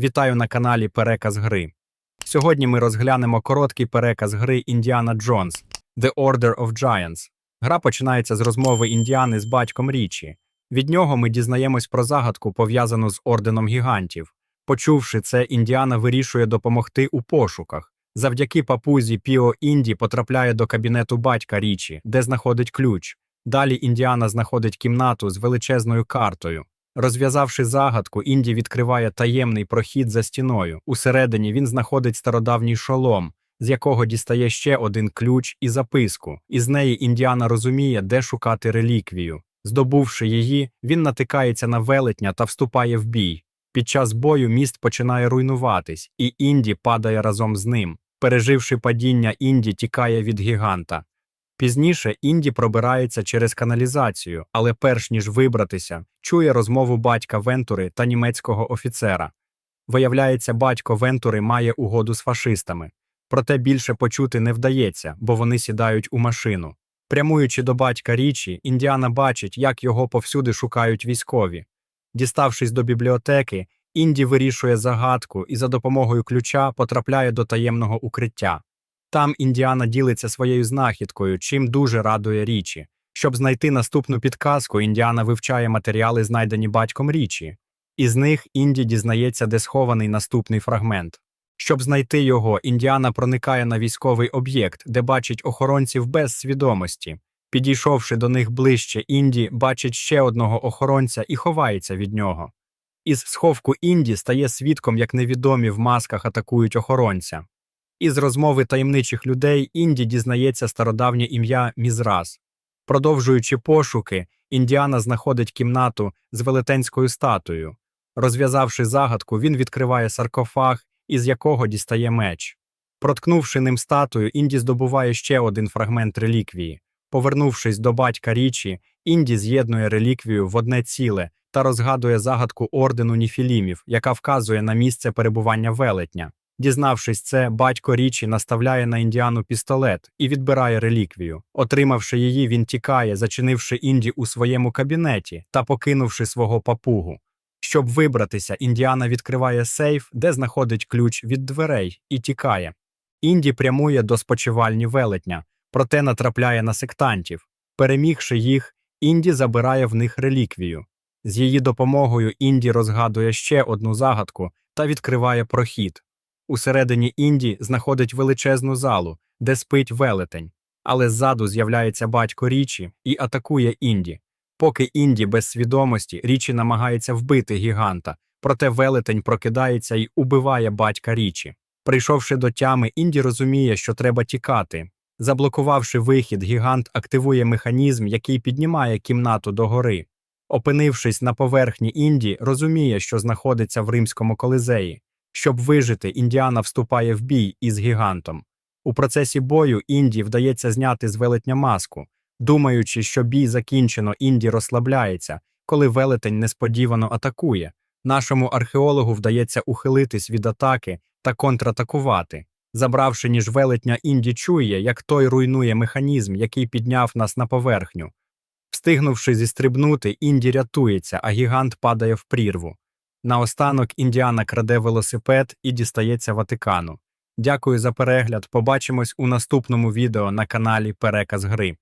Вітаю на каналі Переказ гри. Сьогодні ми розглянемо короткий переказ гри Індіана Джонс The Order of Giants. Гра починається з розмови Індіани з батьком Річі. Від нього ми дізнаємось про загадку, пов'язану з орденом гігантів. Почувши це, Індіана вирішує допомогти у пошуках. Завдяки папузі Піо Інді потрапляє до кабінету батька Річі, де знаходить ключ. Далі Індіана знаходить кімнату з величезною картою. Розв'язавши загадку, Інді відкриває таємний прохід за стіною. Усередині він знаходить стародавній шолом, з якого дістає ще один ключ і записку. Із неї Індіана розуміє, де шукати реліквію. Здобувши її, він натикається на велетня та вступає в бій. Під час бою міст починає руйнуватись, і Інді падає разом з ним. Переживши падіння, Інді тікає від гіганта. Пізніше Інді пробирається через каналізацію, але перш ніж вибратися, чує розмову батька Вентури та німецького офіцера. Виявляється, батько Вентури має угоду з фашистами. Проте більше почути не вдається, бо вони сідають у машину. Прямуючи до батька Річі, Індіана бачить, як його повсюди шукають військові. Діставшись до бібліотеки, Інді вирішує загадку і за допомогою ключа потрапляє до таємного укриття. Там Індіана ділиться своєю знахідкою, чим дуже радує Річі. Щоб знайти наступну підказку, Індіана вивчає матеріали, знайдені батьком Річі. Із них Інді дізнається, де схований наступний фрагмент. Щоб знайти його, Індіана проникає на військовий об'єкт, де бачить охоронців без свідомості. Підійшовши до них ближче, Інді бачить ще одного охоронця і ховається від нього. Із сховку Інді стає свідком, як невідомі в масках атакують охоронця. Із розмови таємничих людей Інді дізнається стародавнє ім'я Мізрас. Продовжуючи пошуки, Індіана знаходить кімнату з велетенською статуєю. Розв'язавши загадку, він відкриває саркофаг, із якого дістає меч. Проткнувши ним статую, Інді здобуває ще один фрагмент реліквії. Повернувшись до батька Річі, Інді з'єднує реліквію в одне ціле та розгадує загадку ордену Ніфілімів, яка вказує на місце перебування велетня. Дізнавшись це, батько Річі наставляє на індіану пістолет і відбирає реліквію. Отримавши її, він тікає, зачинивши Інді у своєму кабінеті та покинувши свого папугу. Щоб вибратися, Індіана відкриває сейф, де знаходить ключ від дверей, і тікає. Інді прямує до спочивальні велетня, проте натрапляє на сектантів. Перемігши їх, Інді забирає в них реліквію. З її допомогою Інді розгадує ще одну загадку та відкриває прохід. Усередині Інді знаходить величезну залу, де спить велетень, але ззаду з'являється батько Річі і атакує Інді. Поки Інді без свідомості, Річі намагається вбити гіганта, проте велетень прокидається і убиває батька Річі. Прийшовши до тями, Інді розуміє, що треба тікати. Заблокувавши вихід, гігант активує механізм, який піднімає кімнату догори. Опинившись на поверхні Інді, розуміє, що знаходиться в римському колизеї. Щоб вижити, Індіана вступає в бій із гігантом. У процесі бою Інді вдається зняти з велетня маску. Думаючи, що бій закінчено, Інді розслабляється, коли велетень несподівано атакує. Нашому археологу вдається ухилитись від атаки та контратакувати. Забравши ніж велетня, Інді чує, як той руйнує механізм, який підняв нас на поверхню. Встигнувши зістрибнути, Інді рятується, а гігант падає в прірву. Наостанок Індіана краде велосипед і дістається Ватикану. Дякую за перегляд. Побачимось у наступному відео на каналі Переказ Гри.